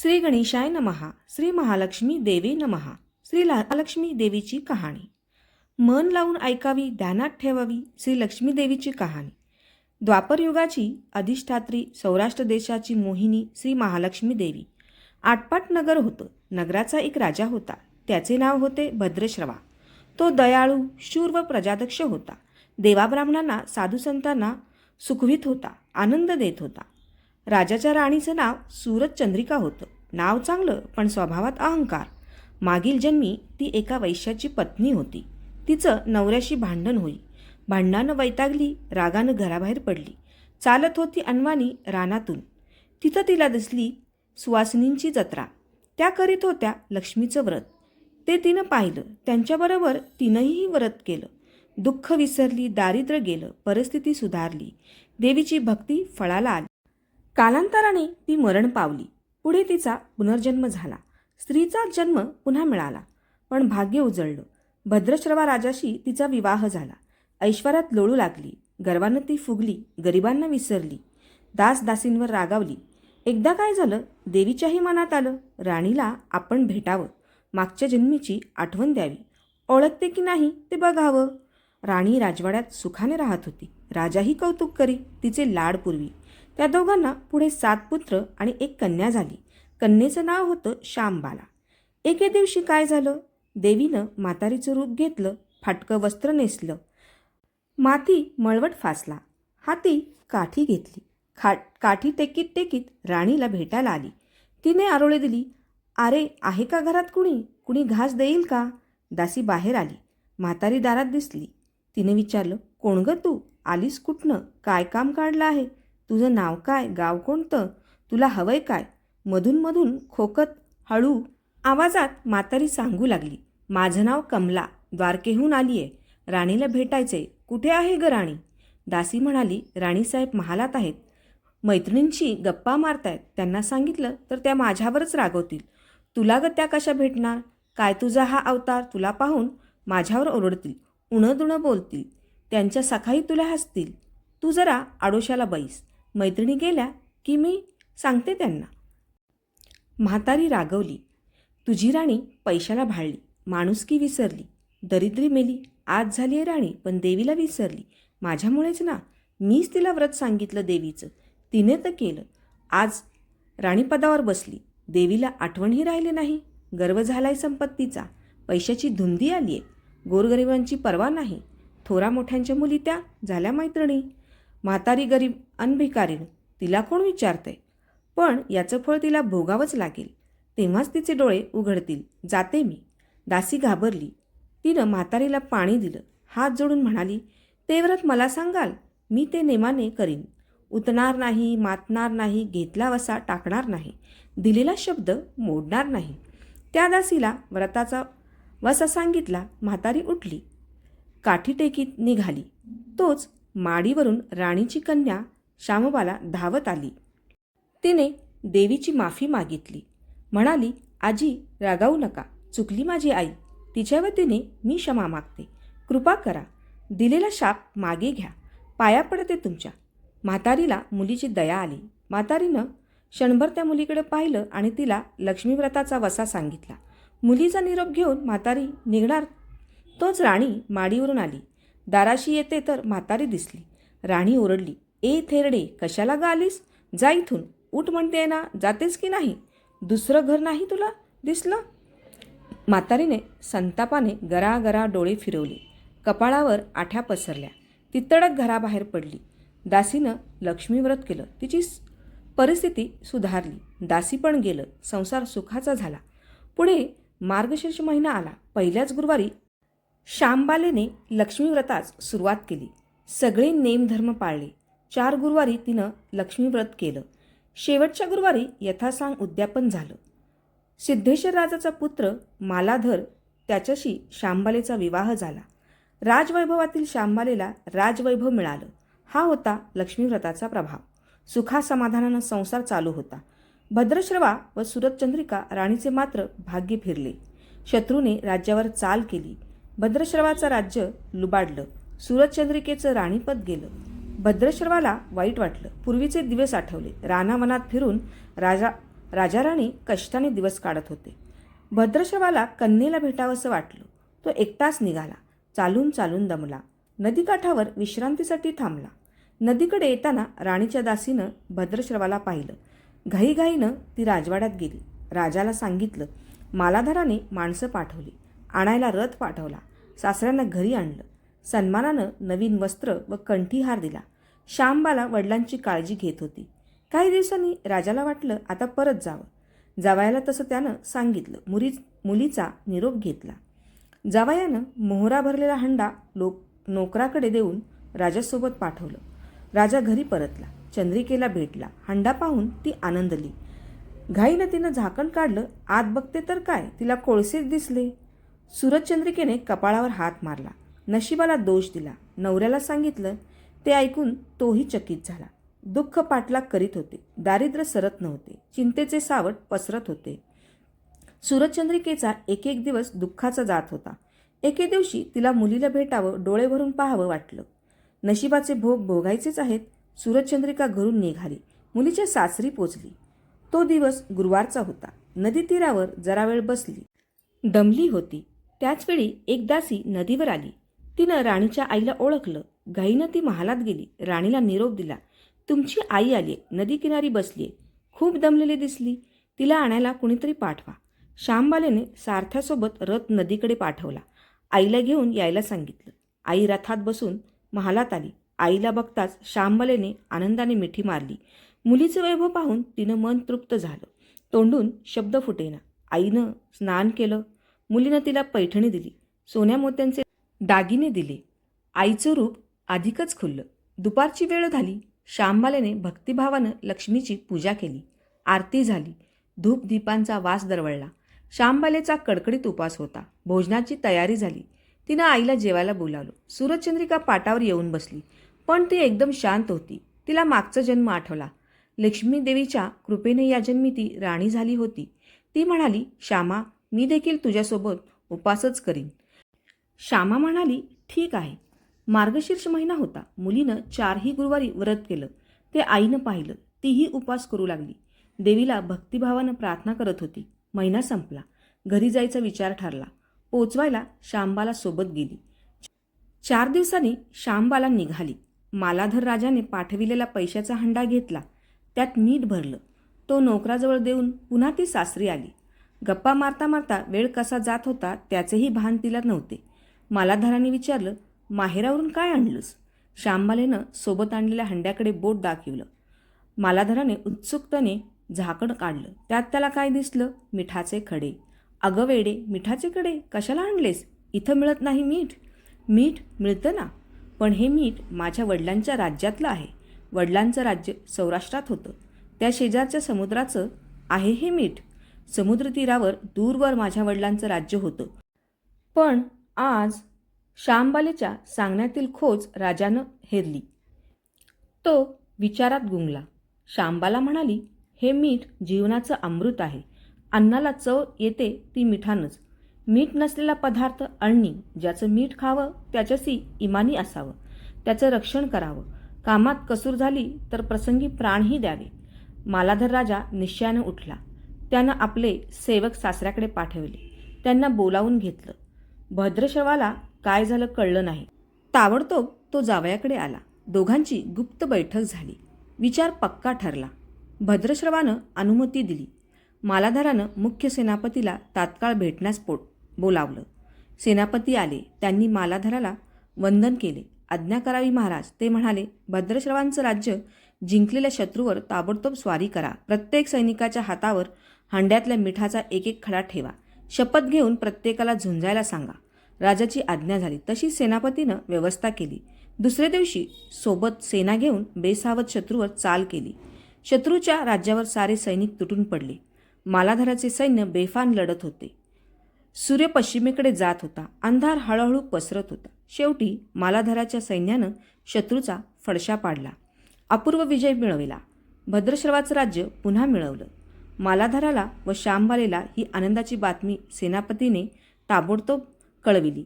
श्री गणेशाय नमहा श्री महालक्ष्मी देवी नमहा श्री महालक्ष्मी देवीची कहाणी. मन लावून ऐकावी ध्यानात ठेवावी श्री लक्ष्मी देवीची कहाणी. द्वापरयुगाची अधिष्ठात्री सौराष्ट्र देशाची मोहिनी श्री महालक्ष्मी देवी. आटपाट नगर होतं. नगराचा एक राजा होता. त्याचे नाव होते भद्रश्रवा. तो दयाळू शूर व प्रजादक्ष होता. देवाब्राह्मणांना साधुसंतांना सुखवित होता आनंद देत होता. राजाच्या राणीचं नाव सूरज चंद्रिका होतं. नाव चांगलं पण स्वभावात अहंकार. मागील जन्मी ती एका वैश्याची पत्नी होती. तिचं नवऱ्याशी भांडण होई. भांडणानं वैतागली रागानं घराबाहेर पडली. चालत होती अनवाणी रानातून. तिथं तिला दिसली सुवासिनींची जत्रा. त्या करीत होत्या लक्ष्मीचं व्रत. ते तिनं पाहिलं. त्यांच्याबरोबर तिनंही व्रत केलं. दुःख विसरली दारिद्र्य गेलं परिस्थिती सुधारली. देवीची भक्ती फळाला आली. कालांतराने ती मरण पावली. पुढे तिचा पुनर्जन्म झाला. स्त्रीचा जन्म पुन्हा मिळाला पण भाग्य उजळलं. भद्रश्रवा राजाशी तिचा विवाह झाला. ऐश्वर्यात लोळू लागली. गर्वानं ती फुगली गरिबांना विसरली. दासदासींवर रागावली. एकदा काय झालं? देवीच्याही मनात आलं. राणीला आपण भेटावं. मागच्या जन्मीची आठवण द्यावी. ओळखते की नाही ते बघावं. राणी राजवाड्यात सुखाने राहत होती. राजाही कौतुक करी. तिचे लाड पूर्वी. त्या दोघांना पुढे सात पुत्र आणि एक कन्या झाली. कन्येचं नाव होतं श्यामबाला. एके दिवशी काय झालं? देवीनं म्हातारीचं रूप घेतलं फाटकं वस्त्र नेसलं. माती मळवट फासला. हाती काठी घेतली. खा काठी टेकीत टेकीत राणीला भेटायला आली. तिने आरोळे दिली. अरे आहे का घरात कुणी? कुणी घास देईल का? दासी बाहेर आली. म्हातारी दारात दिसली. तिने विचारलं कोण ग तू? आलीस कुठनं? काय काम काढलं आहे? तुझं नाव काय? गाव कोणतं? तुला हवंय काय? मधून मधून खोकत हळू आवाजात म्हातारी सांगू लागली. माझं नाव कमला द्वारकेहून आली आहे राणीला भेटायचे कुठे आहे ग राणी? दासी म्हणाली राणीसाहेब महालात आहेत. मैत्रिणींशी गप्पा मारतायत. त्यांना सांगितलं तर त्या माझ्यावरच रागवतील. तुला ग त्या कशा भेटणार? काय तुझा हा अवतार तुला पाहून माझ्यावर ओरडतील उणं दुणं बोलतील. त्यांच्या सखाही तुला हसतील. तू जरा आडोशाला बैस. मैत्रिणी गेल्या की मी सांगते त्यांना. म्हातारी रागवली. तुझी राणी पैशाला भाळली. माणुसकी विसरली. दरिद्री मेली. आज झाली आहे राणी पण देवीला विसरली. माझ्यामुळेच ना मीच तिला व्रत सांगितलं देवीचं. तिने तर केलं. आज राणीपदावर बसली. देवीला आठवणही राहिली नाही. गर्व झालाय संपत्तीचा. पैशाची धुंदी आली आहे गोरगरिबांची पर्वा नाही. थोरा मोठ्यांच्या मुली त्या. झाल्या मैत्रिणी. म्हातारी गरीब अनभिकारीण तिला कोण विचारतंय? पण याचं फळ तिला भोगावंच लागेल. तेव्हाच तिचे डोळे उघडतील. जाते मी. दासी घाबरली. तिनं म्हातारीला पाणी दिलं. हात जोडून म्हणाली ते व्रत मला सांगाल? मी ते नेमाने करीन. उतणार नाही मातणार नाही घेतला वसा टाकणार नाही. दिलेला शब्द मोडणार नाही. त्या दासीला व्रताचा वसा सांगितला. म्हातारी उठली. काठी टेकीत निघाली. तोच माडीवरून राणीची कन्या श्यामबाला धावत आली. तिने देवीची माफी मागितली. म्हणाली आजी रागावू नका. चुकली माझी आई. तिच्या वतीने मी क्षमा मागते. कृपा करा. दिलेला शाप मागे घ्या. पाया पडते तुमच्या. म्हातारीला मुलीची दया आली. म्हातारीनं क्षणभर त्या मुलीकडे पाहिलं आणि तिला लक्ष्मीव्रताचा वसा सांगितला. मुलीचा निरोप घेऊन म्हातारी निघणार. तोच राणी माडीवरून आली. दाराशी येते तर म्हातारी दिसली. राणी ओरडली ए थेरडे कशाला गा आलीस? जा इथून. उठ म्हणते ना जातेस की नाही? दुसरं घर नाही तुला दिसलं? म्हातारीने संतापाने गरागरा डोळे फिरवले. कपाळावर आठ्या पसरल्या. ती तडक घराबाहेर पडली. दासीनं लक्ष्मीव्रत केलं. तिची परिस्थिती सुधारली. दासी पण गेलं. संसार सुखाचा झाला. पुढे मार्गशीर्ष महिना आला. पहिल्याच गुरुवारी श्यामबालेने लक्ष्मीव्रतास सुरुवात केली. सगळे नेमधर्म पाळले. चार गुरुवारी तिनं लक्ष्मीव्रत केलं. शेवटच्या गुरुवारी यथासांग उद्यापन झालं. सिद्धेश्वर राजाचा पुत्र मालाधर त्याच्याशी शांबालेचा विवाह झाला. राजवैभवातील शांबालेला राजवैभव मिळालं. हा होता लक्ष्मीव्रताचा प्रभाव. सुखासमाधानानं संसार चालू होता. भद्रश्रवा व सुरतचंद्रिका राणीचे मात्र भाग्य फिरले. शत्रूने राज्यावर चाल केली. भद्रश्रवाचं राज्य लुबाडलं. सूरजचंद्रिकेचं राणीपद गेलं. भद्रश्रवाला वाईट वाटलं. पूर्वीचे दिवस आठवले. रानावनात फिरून राजा राजाराणी कष्टाने दिवस काढत होते. भद्रश्रवाला कन्येला भेटावंसं वाटलं. तो एकटाच निघाला. चालून चालून दमला. नदीकाठावर विश्रांतीसाठी थांबला. नदीकडे येताना राणीच्या दासीनं भद्रश्रवाला पाहिलं. घाईघाईनं ती राजवाड्यात गेली. राजाला सांगितलं मालाधाराने माणसं पाठवली. आणायला रथ पाठवला. सासऱ्यांना घरी आणलं. सन्मानानं नवीन वस्त्र व कंठीहार दिला. श्यामबाला वडिलांची काळजी घेत होती. काही दिवसांनी राजाला वाटलं आता परत जावं. जावयाला तसं त्यानं सांगितलं. मुरी मुलीचा निरोप घेतला. जावयानं मोहरा भरलेला हंडा लोक नोकराकडे देऊन राजासोबत पाठवलं. राजा घरी परतला. चंद्रिकेला भेटला. हंडा पाहून ती आनंदली. घाईनं तिनं झाकण काढलं. आत बघते तर काय? तिला कोळसेच दिसले. सूरजचंद्रिकेने कपाळावर हात मारला. नशिबाला दोष दिला. नवऱ्याला सांगितलं ते ऐकून तोही चकित झाला. दुःख पाठलाग करीत होते. दारिद्र्य सरत नव्हते. चिंतेचे सावट पसरत होते. सूरजचंद्रिकेचा एक एक दिवस दुःखाचा जात होता. एके दिवशी तिला मुलीला भेटावं डोळे भरून पाहावं वाटलं. नशिबाचे भोग भोगायचेच आहेत. सूरजचंद्रिका घरून निघाली. मुलीच्या सासरी पोचली. तो दिवस गुरुवारचा होता. नदी तीरावर जरा वेळ बसली. दमली होती. त्याचवेळी एक दासी नदीवर आली. तिनं राणीच्या आईला ओळखलं. घाईनं ती महालात गेली. राणीला निरोप दिला. तुमची आई आली नदी किनारी बसलीये. खूप दमलेली दिसली. तिला आणायला कुणीतरी पाठवा. श्यामबालेने सारथ्यासोबत रथ नदीकडे पाठवला. आईला घेऊन यायला सांगितलं. आई रथात बसून महालात आली. आईला बघताच श्यामबालेने आनंदाने मिठी मारली. मुलीचं वैभव पाहून तिनं मन तृप्त झालं. तोंडून शब्द फुटेना. आईनं स्नान केलं. मुलीनं तिला पैठणी दिली. सोन्या मोत्यांचे दागिने दिले. आईचं रूप अधिकच खुललं. दुपारची वेळ झाली. श्यामबालेने भक्तिभावानं लक्ष्मीची पूजा केली. आरती झाली. धूप दीपांचा वास दरवळला. श्यामबालेचा कडकडीत उपास होता. भोजनाची तयारी झाली. तिनं आईला जेवायला बोलावलं. सूरजचंद्रिका पाटावर येऊन बसली. पण ती एकदम शांत होती. तिला मागचा जन्म आठवला. लक्ष्मीदेवीच्या कृपेने या जन्मी ती राणी झाली होती. ती म्हणाली श्यामा मी देखील तुझ्यासोबत उपासच करीन. श्यामा म्हणाली ठीक आहे. मार्गशीर्ष महिना होता. मुलीनं चारही गुरुवारी व्रत केलं. ते आईनं पाहिलं. तीही उपास करू लागली. देवीला भक्तिभावानं प्रार्थना करत होती. महिना संपला. घरी जायचा विचार ठरला. पोचवायला श्यामबाला सोबत गेली. चार दिवसांनी श्यामबाला निघाली. मालाधर राजाने पाठविलेला पैशाचा हंडा घेतला. त्यात मीठ भरलं. तो नोकराजवळ देऊन पुन्हा ती सासरी आली. गप्पा मारता मारता वेळ कसा जात होता त्याचेही भान तिला नव्हते. मालाधाराने विचारलं माहेरावरून काय आणलंस? श्यामबालेनं सोबत आणलेल्या हंड्याकडे बोट दाखवलं. मालाधराने उत्सुकतेने झाकण काढलं. त्यात त्याला काय दिसलं? मिठाचे खडे. अगं वेडे मिठाचे कडे कशाला आणलेस? इथं मिळत नाही मीठ. मीठ मिळतं ना. पण हे मीठ माझ्या वडिलांच्या राज्यातलं आहे. वडिलांचं राज्य सौराष्ट्रात होतं. त्या शेजारच्या समुद्राचं आहे हे मीठ. समुद्रतीरावर दूरवर माझ्या वडिलांचं राज्य होतं. पण आज श्यामबालेच्या सांगण्यातील खोच राजानं हेरली. तो विचारात गुंगला. श्यामबाला म्हणाली हे मीठ जीवनाचं अमृत आहे. अन्नाला चव येते ती मिठानंच. मीठ नसलेला पदार्थ अळणी ज्याचं मीठ खावं त्याच्याशी इमानी असावं. त्याचं रक्षण करावं. कामात कसूर झाली तर प्रसंगी प्राणही द्यावे. मालाधर राजा निश्चयानं उठला. त्यानं आपले सेवक सासऱ्याकडे पाठवले. त्यांना बोलावून घेतलं. भद्रशवाला काय झालं कळलं नाही. ताबडतोब तो जावयाकडे आला. दोघांची गुप्त बैठक झाली. विचार पक्का ठरला. भद्रश्रवानं अनुमती दिली. मालाधारानं मुख्य सेनापतीला तात्काळ भेटण्यास पो बोलावलं. सेनापती आले. त्यांनी मालाधाराला वंदन केले. आज्ञा करावी महाराज. ते म्हणाले भद्रश्रवांचं राज्य जिंकलेल्या शत्रूवर ताबडतोब स्वारी करा. प्रत्येक सैनिकाच्या हातावर हंड्यातल्या मिठाचा एक एक खडा ठेवा. शपथ घेऊन प्रत्येकाला झुंजायला सांगा. राजाची आज्ञा झाली. तशी सेनापतीनं व्यवस्था केली. दुसऱ्या दिवशी सोबत सेना घेऊन बेसावत शत्रूवर चाल केली. शत्रूच्या राज्यावर सारे सैनिक तुटून पडले. मालाधाराचे सैन्य बेफान लढत होते. सूर्य पश्चिमेकडे जात होता. अंधार हळूहळू पसरत होता. शेवटी मालाधाराच्या सैन्यानं शत्रूचा फडशा पाडला. अपूर्व विजय मिळविला. भद्रश्रवाचं राज्य पुन्हा मिळवलं. मालाधाराला व श्यामबालेला ही आनंदाची बातमी सेनापतीने ताबडतोब कळविली.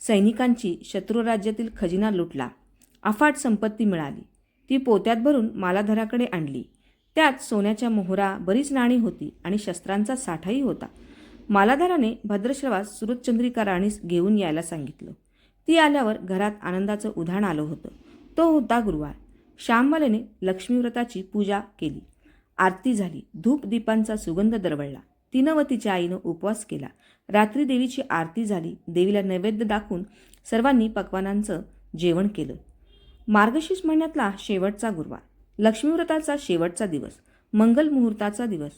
सैनिकांची शत्रू राज्यातील खजिना लुटला. अफाट संपत्ती मिळाली. ती पोत्यात भरून मालाधराकडे आणली. त्यात सोन्याच्या मोहरा बरीच नाणी होती आणि शस्त्रांचा साठाही होता. मालाधाराने भद्रश्रवास सुरतचंद्रिका राणीस घेऊन यायला सांगितलं. ती आल्यावर घरात आनंदाचं उधाण आलं होतं. तो होता गुरुवार. श्यामबालेने लक्ष्मीव्रताची पूजा केली. आरती झाली. धूप दीपांचा सुगंध दरवळला. तिनं व तिच्या आईनं उपवास केला. रात्री देवीची आरती झाली. देवीला नैवेद्य दाखवून सर्वांनी पक्वानांचं जेवण केलं. मार्गशीर्ष महिन्यातला शेवटचा गुरुवार. लक्ष्मीव्रताचा शेवटचा दिवस. मंगल मुहूर्ताचा दिवस.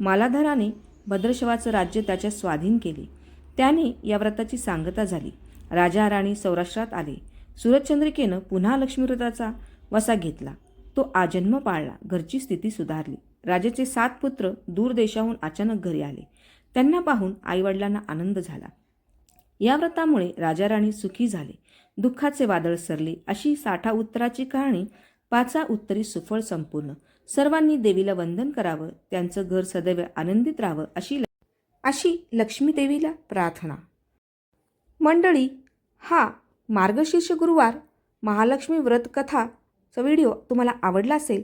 मालाधाराने भद्रशवाचं राज्य त्याच्या स्वाधीन केले. त्याने या व्रताची सांगता झाली. राजा राणी सौराष्ट्रात आले. सूरजचंद्रिकेनं पुन्हा लक्ष्मीव्रताचा वसा घेतला. तो आजन्म पाळला. घरची स्थिती सुधारली. राजाचे सात पुत्र दूर देशाहून अचानक घरी आले. त्यांना पाहून आईवडिलांना आनंद झाला. या व्रतामुळे राजा राणी सुखी झाले. दुःखाचे वादळ सरले. अशी साठा उत्तराची कहाणी पाचा उत्तरी सुफळ संपूर्ण. सर्वांनी देवीला वंदन करावं. त्यांचं घर सदैव आनंदित राहावं अशी अशी लक्ष्मी देवीला प्रार्थना. मंडळी हा मार्गशीर्ष गुरुवार महालक्ष्मी व्रत कथाचा व्हिडिओ तुम्हाला आवडला असेल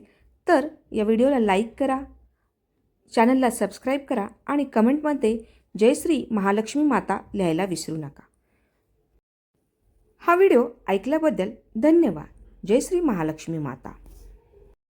तर या व्हिडिओला लाईक करा चॅनलला सबस्क्राईब करा आणि कमेंटमध्ये जयश्री महालक्ष्मी माता लिहायला विसरू नका. हा व्हिडिओ ऐकल्याबद्दल धन्यवाद. जयश्री महालक्ष्मी माता.